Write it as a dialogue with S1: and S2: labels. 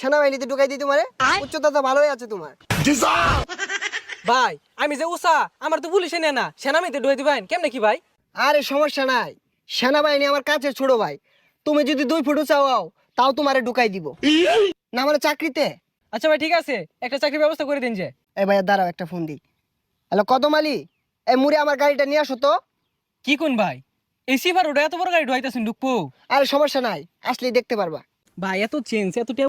S1: সেনাবাহিনীতে ঢুকাই দিই তোমারে? উচ্চতা তো ভালোই আছে তোমার।
S2: ভাই আমি যে উষা আমার তো পুলিশে নেয় না। সেনামিতে ডুয়ে দিবেন? কেমনে কি ভাই?
S1: আরে সমস্যা নাই। সেনাবাহিনী আমার কাছে ছোট ভাই। তুমি যদি দুই ফুটো চাও তাও তোমারে ঢুকাই দিব। না মানে চাকরিতে?
S2: আচ্ছা ভাই ঠিক আছে। একটা চাকরির ব্যবস্থা করে দিন যে।
S1: এই ভাইয়া দাঁড়াও একটা ফোন দিই। হ্যালো কদম আলী এই মুড়ে আমার গাড়িটা নিয়ে আসো তো।
S2: কি কোন ভাই? এই সিফার ওটা এত বড় গাড়ি ঢুয়াইতেছেন ঢুকবো।
S1: আরে সমস্যা নাই আসলেই দেখতে পারবা।
S2: ভাই এত চেঞ্জ এত